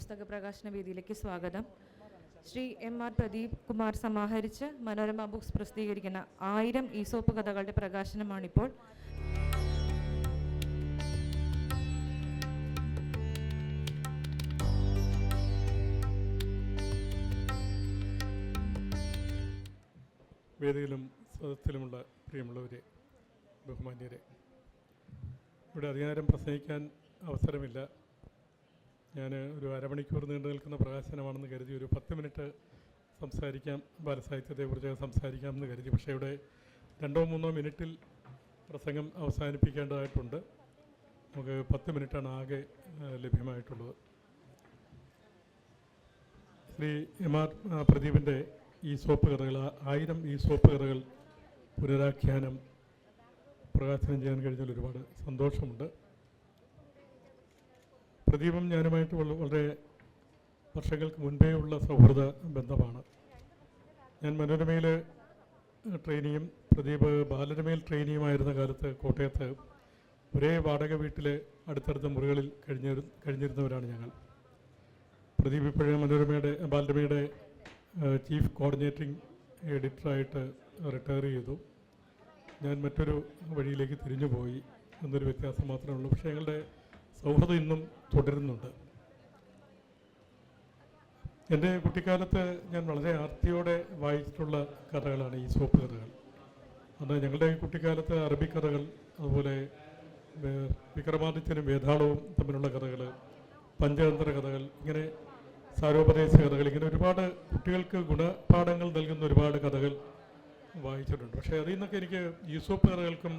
പുസ്തക പ്രകാശന വേദിയിലേക്ക് സ്വാഗതം. ശ്രീ എം ആർ പ്രദീപ് കുമാർ സമാഹരിച്ച് മനോരമ ബുക്സ് പ്രസിദ്ധീകരിക്കുന്ന ആയിരം ഈസോപ്പ് കഥകളുടെ പ്രകാശനമാണിപ്പോൾ. വേദിയിലും സദസ്സിലുമുള്ള പ്രിയമുള്ളവരെ ബഹുമാന്യരെ ഇവിടെ അധികാരം പ്രസംഗിക്കാൻ അവസരമില്ല. ഞാൻ ഒരു അരമണിക്കൂർ നീണ്ടു നിൽക്കുന്ന പ്രകാശനമാണെന്ന് കരുതി ഒരു പത്ത് മിനിറ്റ് സംസാരിക്കാം. ബാലസാഹിത്യത്തെക്കുറിച്ച് സംസാരിക്കാമെന്ന് കരുതി. പക്ഷേ ഇവിടെ രണ്ടോ മൂന്നോ മിനിറ്റിൽ പ്രസംഗം അവസാനിപ്പിക്കേണ്ടതായിട്ടുണ്ട്. നമുക്ക് പത്ത് മിനിറ്റാണ് ആകെ ലഭ്യമായിട്ടുള്ളത്. ശ്രീ എം ആർ പ്രദീപിന്റെ ഈ സോപ്പ് കഥകൾ ആയിരം ഈ സോപ്പ് കഥകൾ പുനരാഖ്യാനം പ്രകാശനം ചെയ്യാൻ കഴിഞ്ഞാൽ ഒരുപാട് സന്തോഷമുണ്ട്. പ്രദീപം ഞാനുമായിട്ട് വളരെ വർഷങ്ങൾക്ക് മുൻപേ ഉള്ള സൗഹൃദ ബന്ധമാണ്. ഞാൻ മനോരമയിൽ ട്രെയിനിയും പ്രദീപ് ബാലരമയിൽ ട്രെയിനിയുമായിരുന്ന കാലത്ത് കോട്ടയത്ത് ഒരേ വാടക വീട്ടിൽ അടുത്തടുത്ത മുറികളിൽ കഴിഞ്ഞിരു കഴിഞ്ഞിരുന്നവരാണ് ഞങ്ങൾ. പ്രദീപ് ഇപ്പോഴും മനോരമയുടെ ബാലരമയുടെ ചീഫ് കോർഡിനേറ്റിംഗ് എഡിറ്ററായിട്ട് റിട്ടയർ ചെയ്തു. ഞാൻ മറ്റൊരു വഴിയിലേക്ക് തിരിഞ്ഞുപോയി എന്നൊരു വ്യത്യാസം മാത്രമേ ഉള്ളൂ. പക്ഷേ ഞങ്ങളുടെ സൗഹൃദം ഇന്നും തുടരുന്നുണ്ട്. എന്റെ കുട്ടിക്കാലത്ത് ഞാൻ വളരെ ആർത്തിയോടെ വായിച്ചിട്ടുള്ള കഥകളാണ് ഈ സോപ്പ് കഥകൾ. അന്ന് ഞങ്ങളുടെ കുട്ടിക്കാലത്ത് അറബി കഥകൾ അതുപോലെ വിക്രമാദിത്യനും വേതാളവും തമ്മിലുള്ള കഥകൾ പഞ്ചതന്ത്ര കഥകൾ ഇങ്ങനെ സാരോപദേശ കഥകൾ ഇങ്ങനെ ഒരുപാട് കുട്ടികൾക്ക് ഗുണപാഠങ്ങൾ നൽകുന്ന ഒരുപാട് കഥകൾ വായിച്ചിട്ടുണ്ട്. പക്ഷേ അതിൽ നിന്നൊക്കെ എനിക്ക് ഈസോപ്പ് കഥകൾക്കും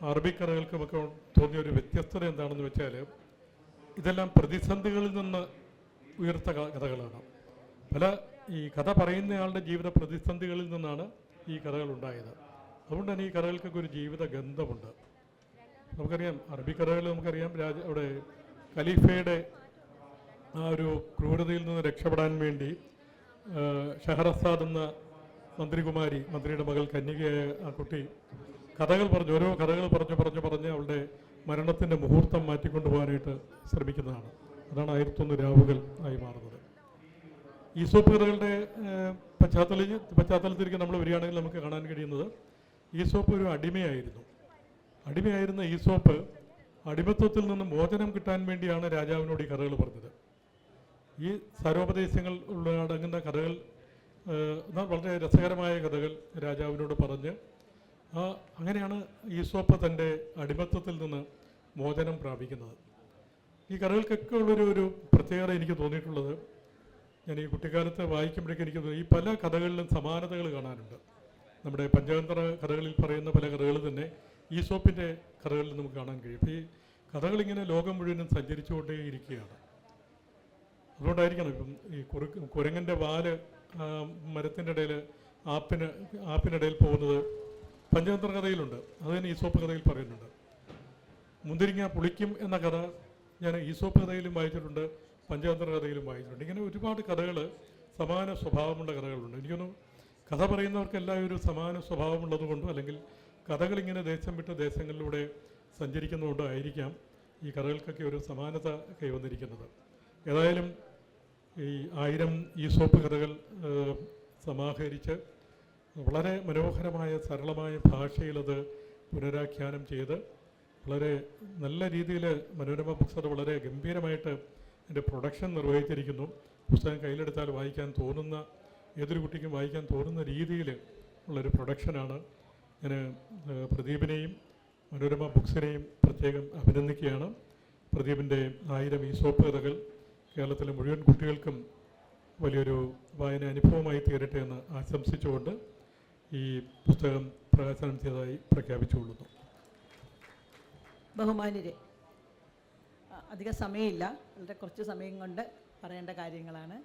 അറബി കഥകൾക്കും ഒക്കെ തോന്നിയ ഒരു വ്യത്യസ്തത എന്താണെന്ന് വെച്ചാൽ ഇതെല്ലാം പ്രതിസന്ധികളിൽ നിന്ന് ഉയർത്ത കഥകളാണ്. പല ഈ കഥ പറയുന്നയാളുടെ ജീവിത പ്രതിസന്ധികളിൽ നിന്നാണ് ഈ കഥകൾ ഉണ്ടായത് അതുകൊണ്ട് തന്നെ ഈ കഥകൾക്കൊക്കെ ഒരു ജീവിത ഗന്ധമുണ്ട്. നമുക്കറിയാം അറബി നമുക്കറിയാം രാജ അവിടെ ഖലീഫയുടെ ആ ഒരു ക്രൂരതയിൽ നിന്ന് രക്ഷപ്പെടാൻ വേണ്ടി ഷഹറസാദ് എന്ന മന്ത്രികുമാരി മന്ത്രിയുടെ മകൾ കന്യകയായ ആ കുട്ടി കഥകൾ പറഞ്ഞു ഓരോ കഥകൾ പറഞ്ഞു പറഞ്ഞു പറഞ്ഞ് അവളുടെ മരണത്തിന്റെ മുഹൂർത്തം മാറ്റിക്കൊണ്ടുപോകാനായിട്ട് ശ്രമിക്കുന്നതാണ്. അതാണ് ആയിരത്തൊന്ന് രാവുകൾ ആയി മാറുന്നത്. ഈസോപ്പ് കഥകളുടെ പശ്ചാത്തലത്തിൽ പശ്ചാത്തല പശ്ചാത്തലത്തിലേക്ക് നമ്മൾ വരികയാണെങ്കിൽ നമുക്ക് കാണാൻ കഴിയുന്നത് ഈസോപ്പ് ഒരു അടിമയായിരുന്നു. അടിമയായിരുന്ന ഈസോപ്പ് അടിമത്വത്തിൽ നിന്ന് മോചനം കിട്ടാൻ വേണ്ടിയാണ് രാജാവിനോട് ഈ കഥകൾ പറഞ്ഞത്. ഈ സാരോപദേശങ്ങൾ ഉള്ള അടങ്ങുന്ന കഥകൾ വളരെ രസകരമായ കഥകൾ രാജാവിനോട് പറഞ്ഞ് ആ അങ്ങനെയാണ് ഈസോപ്പ് തന്റെ അടിമത്വത്തിൽ നിന്ന് മോചനം പ്രാപിക്കുന്നത്. ഈ കഥകൾക്കൊക്കെ ഉള്ളൊരു ഒരു പ്രത്യേകത എനിക്ക് തോന്നിയിട്ടുള്ളത് ഞാൻ ഈ കുട്ടിക്കാലത്ത് വായിക്കുമ്പോഴേക്കും എനിക്ക് തോന്നി ഈ പല കഥകളിലും സമാനതകൾ കാണാനുണ്ട്. നമ്മുടെ പഞ്ചതന്ത്ര കഥകളിൽ പറയുന്ന പല കഥകൾ തന്നെ ഈസോപ്പിന്റെ കഥകളിൽ നമുക്ക് കാണാൻ കഴിയും. അപ്പോൾ ഈ കഥകളിങ്ങനെ ലോകം മുഴുവനും സഞ്ചരിച്ചുകൊണ്ടേ ഇരിക്കുകയാണ് അതുകൊണ്ടായിരിക്കണം ഇപ്പം ഈ കുരങ്ങന്റെ വാൽ മരത്തിന്റെ ഇടയിൽ ആപ്പിന് ആപ്പിനിടയിൽ പോകുന്നത് പഞ്ചതന്ത്ര കഥയിലുണ്ട്. അത് തന്നെ ഈസോപ്പ് കഥയിൽ പറയുന്നുണ്ട്. മുന്തിരിങ്ങ പുളിക്കും എന്ന കഥ ഞാൻ ഈസോപ്പ് കഥയിലും വായിച്ചിട്ടുണ്ട് പഞ്ചതന്ത്ര കഥയിലും വായിച്ചിട്ടുണ്ട്. ഇങ്ങനെ ഒരുപാട് കഥകൾ സമാന സ്വഭാവമുള്ള കഥകളുണ്ട്. എനിക്കൊന്നും കഥ പറയുന്നവർക്കെല്ലാം ഒരു സമാന സ്വഭാവമുള്ളത് കൊണ്ടും അല്ലെങ്കിൽ കഥകൾ ഇങ്ങനെ ദേശം വിട്ട് ദേശങ്ങളിലൂടെ സഞ്ചരിക്കുന്നതുകൊണ്ടോ ആയിരിക്കാം ഈ കഥകൾക്കൊക്കെ ഒരു സമാനത കൈവന്നിരിക്കുന്നത് ഏതായാലും ഈ ആയിരം ഈസോപ്പ് കഥകൾ സമാഹരിച്ച് വളരെ മനോഹരമായ സരളമായ ഭാഷയിൽ അത് പുനരാഖ്യാനം ചെയ്ത് വളരെ നല്ല രീതിയിൽ മനോരമ ബുക്സ് അത് വളരെ ഗംഭീരമായിട്ട് എന്റെ പ്രൊഡക്ഷൻ നിർവഹിച്ചിരിക്കുന്നു. പുസ്തകം കയ്യിലെടുത്താൽ വായിക്കാൻ തോന്നുന്ന ഏതൊരു കുട്ടിക്കും വായിക്കാൻ തോന്നുന്ന രീതിയിൽ ഉള്ളൊരു പ്രൊഡക്ഷനാണ്. ഞാൻ പ്രദീപിനെയും മനോരമ ബുക്സിനെയും പ്രത്യേകം അഭിനന്ദിക്കുകയാണ്. പ്രദീപിന്റെ ആയിരം ഈസോപ്പ് കഥകൾ കേരളത്തിലെ മുഴുവൻ കുട്ടികൾക്കും വലിയൊരു വായന അനുഭവമായി തീരട്ടെ എന്ന് ആശംസിച്ചുകൊണ്ട് ഈ പുസ്തകം പ്രകാശനം ചെയ്തതായി പ്രഖ്യാപിച്ചുകൊള്ളുന്നു. ബഹുമാന്യരെ അധിക സമയമില്ല. വളരെ കുറച്ച് സമയം കൊണ്ട് പറയേണ്ട കാര്യങ്ങളാണ്.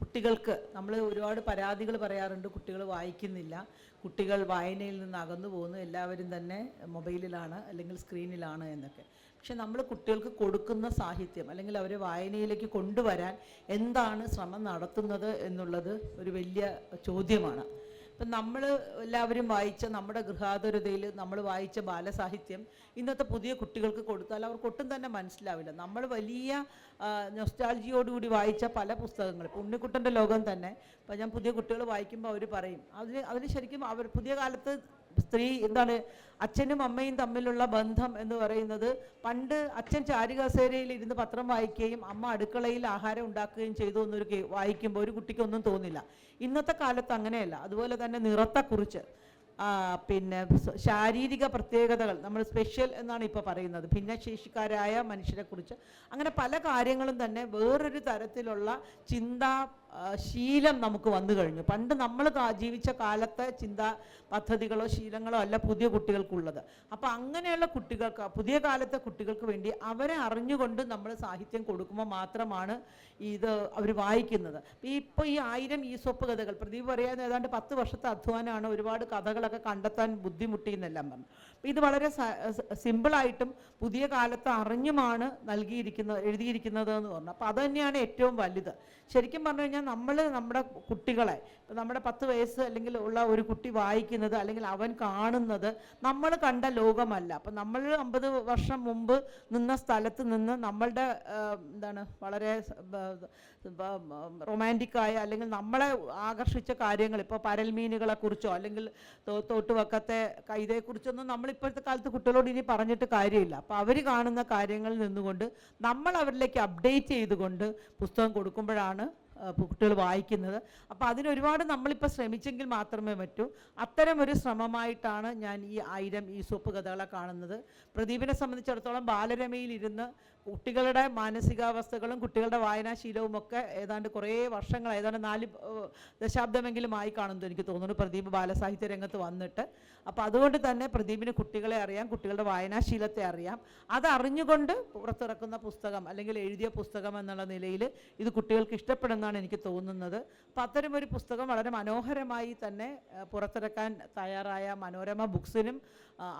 കുട്ടികൾക്ക് നമ്മൾ ഒരുപാട് പരാതികൾ പറയാറുണ്ട് കുട്ടികൾ വായിക്കുന്നില്ല. കുട്ടികൾ വായനയിൽ നിന്ന് അകന്നു പോകുന്നു. എല്ലാവരും തന്നെ മൊബൈലിലാണ് അല്ലെങ്കിൽ സ്ക്രീനിലാണ് എന്നൊക്കെ. പക്ഷെ നമ്മൾ കുട്ടികൾക്ക് കൊടുക്കുന്ന സാഹിത്യം അല്ലെങ്കിൽ അവരെ വായനയിലേക്ക് കൊണ്ടുവരാൻ എന്താണ് ശ്രമം നടത്തുന്നത് എന്നുള്ളത് ഒരു വലിയ ചോദ്യമാണ്. ഇപ്പം നമ്മൾ എല്ലാവരും വായിച്ച നമ്മുടെ ഗൃഹാതുരതയിൽ നമ്മൾ വായിച്ച ബാലസാഹിത്യം ഇന്നത്തെ പുതിയ കുട്ടികൾക്ക് കൊടുത്താൽ അവർക്ക് ഒട്ടും തന്നെ മനസ്സിലാവില്ല. നമ്മൾ വലിയ നൊസ്റ്റാൾജിയോടുകൂടി വായിച്ച പല പുസ്തകങ്ങൾ ഇപ്പം ഉണ്ണിക്കുട്ടന്റെ ലോകം തന്നെ ഇപ്പം ഞാൻ പുതിയ കുട്ടികൾ വായിക്കുമ്പോൾ അവർ പറയും അതിന് അതിന് ശരിക്കും അവർ പുതിയ കാലത്ത് സ്ത്രീ എന്താണ് അച്ഛനും അമ്മയും തമ്മിലുള്ള ബന്ധം എന്ന് പറയുന്നത് പണ്ട് അച്ഛൻ ചാരുകസേരയിൽ ഇരുന്ന് പത്രം വായിക്കുകയും അമ്മ അടുക്കളയിൽ ആഹാരം ഉണ്ടാക്കുകയും ചെയ്തു എന്നൊരു വായിക്കുമ്പോൾ ഒരു കുട്ടിക്കൊന്നും തോന്നില്ല. ഇന്നത്തെ കാലത്ത് അങ്ങനെയല്ല. അതുപോലെ തന്നെ നിറത്തെക്കുറിച്ച് പിന്നെ ശാരീരിക പ്രത്യേകതകൾ നമ്മൾ സ്പെഷ്യൽ എന്നാണ് ഇപ്പോൾ പറയുന്നത്. ഭിന്നശേഷിക്കാരായ മനുഷ്യരെക്കുറിച്ച്. അങ്ങനെ പല കാര്യങ്ങളും തന്നെ വേറൊരു തരത്തിലുള്ള ചിന്താ ശീലം നമുക്ക് വന്നു കഴിഞ്ഞു. പണ്ട് നമ്മൾ ജീവിച്ച കാലത്തെ ചിന്താ പദ്ധതികളോ ശീലങ്ങളോ അല്ല പുതിയ കുട്ടികൾക്കുള്ളത്. അപ്പോൾ അങ്ങനെയുള്ള കുട്ടികൾക്ക് പുതിയ കാലത്തെ കുട്ടികൾക്ക് വേണ്ടി അവരെ അറിഞ്ഞുകൊണ്ട് നമ്മൾ സാഹിത്യം കൊടുക്കുമ്പോൾ മാത്രമാണ് ഇത് അവർ വായിക്കുന്നത്. ഇപ്പോൾ ഈ ആയിരം ഈസോപ്പ് കഥകൾ പ്രദീപ് പറയാൻ ഏതാണ്ട് പത്ത് വർഷത്തെ അധ്വാനമാണ് ഒരുപാട് കഥകളൊക്കെ കണ്ടെത്താൻ ബുദ്ധിമുട്ടി എന്നെല്ലാം പറഞ്ഞു ഇത് വളരെ സിമ്പിളായിട്ടും പുതിയ കാലത്ത് അറിഞ്ഞുമാണ് നൽകിയിരിക്കുന്നത് എഴുതിയിരിക്കുന്നത് എന്ന് പറഞ്ഞു. അപ്പോൾ അത് തന്നെയാണ് ഏറ്റവും വലുത്. ശരിക്കും പറഞ്ഞു കഴിഞ്ഞാൽ നമ്മൾ നമ്മുടെ കുട്ടികളെ നമ്മുടെ പത്ത് വയസ്സ് അല്ലെങ്കിൽ ഉള്ള ഒരു കുട്ടി വായിക്കുന്നത് അല്ലെങ്കിൽ അവൻ കാണുന്നത് നമ്മൾ കണ്ട ലോകമല്ല. അപ്പം നമ്മൾ അമ്പത് വർഷം മുമ്പ് നിന്ന സ്ഥലത്ത് നിന്ന് നമ്മളുടെ എന്താണ് വളരെ റൊമാന്റിക്കായ അല്ലെങ്കിൽ നമ്മളെ ആകർഷിച്ച കാര്യങ്ങൾ ഇപ്പോൾ പരൽമീനുകളെ കുറിച്ചോ അല്ലെങ്കിൽ തോട്ടുവക്കത്തെ കൈതയെക്കുറിച്ചൊന്നും നമ്മൾ ഇപ്പോഴത്തെ കാലത്ത് കുട്ടികളോട് ഇനി പറഞ്ഞിട്ട് കാര്യമില്ല. അപ്പോൾ അവർ കാണുന്ന കാര്യങ്ങളിൽ നിന്നുകൊണ്ട് നമ്മൾ അവരിലേക്ക് അപ്ഡേറ്റ് ചെയ്തുകൊണ്ട് പുസ്തകം കൊടുക്കുമ്പോഴാണ് കുട്ടികൾ വായിക്കുന്നത്. അപ്പോൾ അതിന് ഒരുപാട് നമ്മളിപ്പോൾ ശ്രമിച്ചെങ്കിൽ മാത്രമേ പറ്റൂ. അത്തരം ഒരു ശ്രമമായിട്ടാണ് ഞാൻ ഈ ആയിരം ഈ സോപ്പ് കഥകളെ കാണുന്നത്. പ്രദീപിനെ സംബന്ധിച്ചിടത്തോളം ബാലരമയിൽ ഇരുന്ന് കുട്ടികളുടെ മാനസികാവസ്ഥകളും കുട്ടികളുടെ വായനാശീലവും ഒക്കെ ഏതാണ്ട് കുറേ വർഷങ്ങൾ ഏതാണ്ട് നാല് ദശാബ്ദമെങ്കിലും ആയി കാണുന്നു എനിക്ക് തോന്നുന്നു. പ്രദീപ് ബാലസാഹിത്യ രംഗത്ത് വന്നിട്ട്. അപ്പോൾ അതുകൊണ്ട് തന്നെ പ്രദീപിന് കുട്ടികളെ അറിയാം കുട്ടികളുടെ വായനാശീലത്തെ അറിയാം. അത് അറിഞ്ഞുകൊണ്ട് പുറത്തിറക്കുന്ന പുസ്തകം അല്ലെങ്കിൽ എഴുതിയ പുസ്തകം എന്നുള്ള നിലയിൽ ഇത് കുട്ടികൾക്ക് ഇഷ്ടപ്പെടുന്നതാണ് എനിക്ക് തോന്നുന്നത്. അപ്പം അത്തരം ഒരു പുസ്തകം വളരെ മനോഹരമായി തന്നെ പുറത്തിറക്കാൻ തയ്യാറായ മനോരമ ബുക്സിനും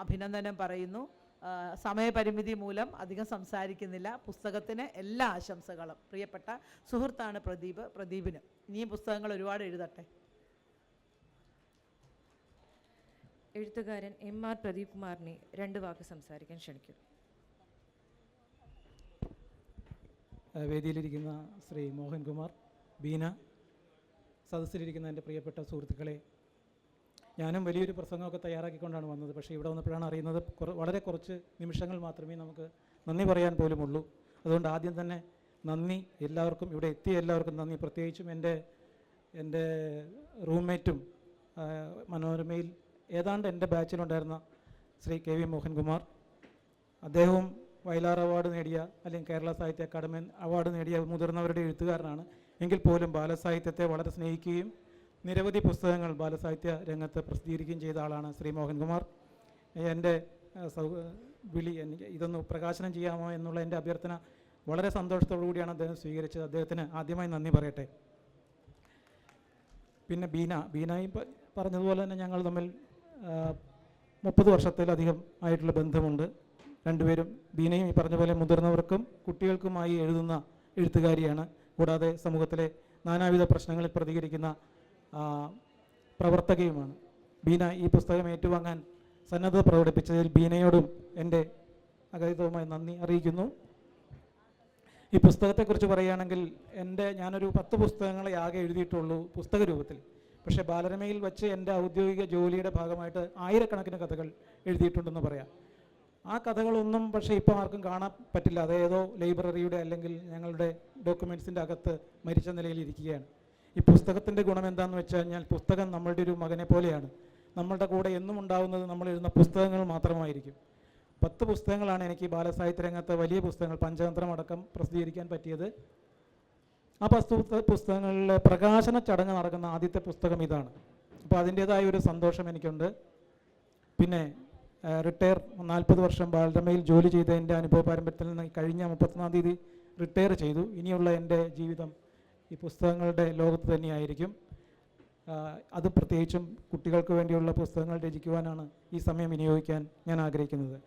അഭിനന്ദനം പറയുന്നു. സമയപരിമിതി മൂലം അധികം സംസാരിക്കുന്നില്ല. പുസ്തകത്തിന് എല്ലാ ആശംസകളും. പ്രിയപ്പെട്ട സുഹൃത്താണ് പ്രദീപ്. പ്രദീപിന് ഇനിയും പുസ്തകങ്ങൾ ഒരുപാട് എഴുതട്ടെ. എഴുത്തുകാരൻ എം ആർ പ്രദീപ് കുമാറിനെ രണ്ട് വാക്ക് സംസാരിക്കാൻ ക്ഷണിക്കും ഏഹ് വേദിയിലിരിക്കുന്ന ശ്രീ മോഹൻകുമാർ ബീന സദസ്സിലിരിക്കുന്ന എന്റെ പ്രിയപ്പെട്ട സുഹൃത്തുക്കളെ ഞാനും വലിയൊരു പ്രസംഗമൊക്കെ തയ്യാറാക്കിക്കൊണ്ടാണ് വന്നത്. പക്ഷേ ഇവിടെ വന്നപ്പോഴാണ് അറിയുന്നത് വളരെ കുറച്ച് നിമിഷങ്ങൾ മാത്രമേ നമുക്ക് നന്ദി പറയാൻ പോലും ഉള്ളൂ അതുകൊണ്ട് ആദ്യം തന്നെ നന്ദി. എല്ലാവർക്കും ഇവിടെ എത്തിയ എല്ലാവർക്കും നന്ദി. പ്രത്യേകിച്ചും എന്റെ എന്റെ റൂംമേറ്റും മനോരമയിൽ ഏതാണ്ട് എന്റെ ബാച്ചിലുണ്ടായിരുന്ന ശ്രീ കെ വി മോഹൻകുമാർ അദ്ദേഹവും വയലാർ അവാർഡ് നേടിയ അല്ലെങ്കിൽ കേരള സാഹിത്യ അക്കാദമി അവാർഡ് നേടിയ മുതിർന്നവരുടെ എഴുത്തുകാരനാണ്. എങ്കിൽ പോലും ബാലസാഹിത്യത്തെ വളരെ സ്നേഹിക്കുകയും നിരവധി പുസ്തകങ്ങൾ ബാലസാഹിത്യ രംഗത്ത് പ്രസിദ്ധീകരിക്കുകയും ചെയ്ത ആളാണ് ശ്രീ മോഹൻകുമാർ എന്റെ വിളി എനിക്ക് ഇതൊന്ന് പ്രകാശനം ചെയ്യാമോ എന്നുള്ള എന്റെ അഭ്യർത്ഥന വളരെ സന്തോഷത്തോടു കൂടിയാണ് അദ്ദേഹം സ്വീകരിച്ചത്. അദ്ദേഹത്തിന് ആദ്യമായി നന്ദി പറയട്ടെ. പിന്നെ ബീന ബീനയും പറഞ്ഞതുപോലെ തന്നെ ഞങ്ങൾ തമ്മിൽ മുപ്പത് വർഷത്തിലധികം ആയിട്ടുള്ള ബന്ധമുണ്ട്. രണ്ടുപേരും ബീനയും ഈ പറഞ്ഞ പോലെ മുതിർന്നവർക്കും കുട്ടികൾക്കുമായി എഴുതുന്ന എഴുത്തുകാരിയാണ്. കൂടാതെ സമൂഹത്തിലെ നാനാവിധ പ്രശ്നങ്ങളിൽ പ്രതികരിക്കുന്ന പ്രവർത്തകയുമാണ്. ബീന ഈ പുസ്തകം ഏറ്റുവാങ്ങാൻ സന്നദ്ധത പ്രകടിപ്പിച്ചതിൽ ബീനയോടും എന്റെ അഗതിതവുമായി നന്ദി അറിയിക്കുന്നു. ഈ പുസ്തകത്തെക്കുറിച്ച് പറയുകയാണെങ്കിൽ എന്റെ ഞാനൊരു പത്ത് പുസ്തകങ്ങളെ ആകെ എഴുതിയിട്ടുള്ളൂ പുസ്തക രൂപത്തിൽ. പക്ഷേ ബാലരമയിൽ വെച്ച് എന്റെ ഔദ്യോഗിക ജോലിയുടെ ഭാഗമായിട്ട് ആയിരക്കണക്കിന് കഥകൾ എഴുതിയിട്ടുണ്ടെന്ന് പറയാം. ആ കഥകളൊന്നും പക്ഷേ ഇപ്പോൾ ആർക്കും കാണാൻ പറ്റില്ല. അതേതോ ലൈബ്രറിയുടെ അല്ലെങ്കിൽ ഞങ്ങളുടെ ഡോക്യുമെൻസിന്റെ അകത്ത് മരിച്ച നിലയിൽ ഇരിക്കുകയാണ്. ഈ പുസ്തകത്തിന്റെ ഗുണം എന്താണെന്ന് വെച്ച് കഴിഞ്ഞാൽ പുസ്തകം നമ്മളുടെ ഒരു മകനെ പോലെയാണ്. നമ്മളുടെ കൂടെ എന്നും ഉണ്ടാവുന്നത് നമ്മൾ എഴുതുന്ന പുസ്തകങ്ങൾ മാത്രമായിരിക്കും. പത്ത് പുസ്തകങ്ങളാണ് എനിക്ക് ബാലസാഹിത്യ രംഗത്തെ വലിയ പുസ്തകങ്ങൾ പഞ്ചതന്ത്രം അടക്കം പ്രസിദ്ധീകരിക്കാൻ പറ്റിയത്. ആ പത്ത് പുസ്തകങ്ങളിലെ പ്രകാശന ചടങ്ങ് നടക്കുന്ന ആദ്യത്തെ പുസ്തകം ഇതാണ്. അപ്പോൾ അതിന്റേതായ ഒരു സന്തോഷം എനിക്കുണ്ട്. പിന്നെ റിട്ടയർ നാൽപ്പത് വർഷം ബാലരമയിൽ ജോലി ചെയ്ത എന്റെ അനുഭവ പാരമ്പര്യത്തിൽ നിന്ന് കഴിഞ്ഞ മുപ്പത്തൊന്നാം തീയതി റിട്ടയർ ചെയ്തു. ഇനിയുള്ള എന്റെ ജീവിതം ഈ പുസ്തകങ്ങളുടെ ലോകത്ത് തന്നെയായിരിക്കും. അത് പ്രത്യേകിച്ചും കുട്ടികൾക്ക് വേണ്ടിയുള്ള പുസ്തകങ്ങൾ രചിക്കുവാനാണ് ഈ സമയം വിനിയോഗിക്കാൻ ഞാൻ ആഗ്രഹിക്കുന്നത്.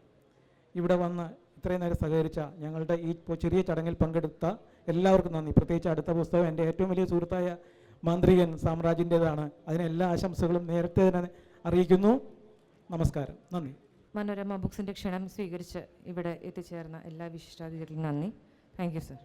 ഇവിടെ വന്ന് ഇത്രയും നേരം സഹകരിച്ച ഞങ്ങളുടെ ഈ ചെറിയ ചടങ്ങിൽ പങ്കെടുത്ത എല്ലാവർക്കും നന്ദി. പ്രത്യേകിച്ച് അടുത്ത പുസ്തകം എന്റെ ഏറ്റവും വലിയ സുഹൃത്തായ മാന്ത്രികൻ സാമ്രാജ്യന്റേതാണ്. അതിന് എല്ലാ ആശംസകളും നേരത്തെ തന്നെ അറിയിക്കുന്നു. നമസ്കാരം. നന്ദി. മനോരമ ബുക്സിന്റെ ക്ഷണം സ്വീകരിച്ച് ഇവിടെ എത്തിച്ചേർന്ന എല്ലാ വിശിഷ്ടാതിഥികൾക്കും നന്ദി. Thank you sir.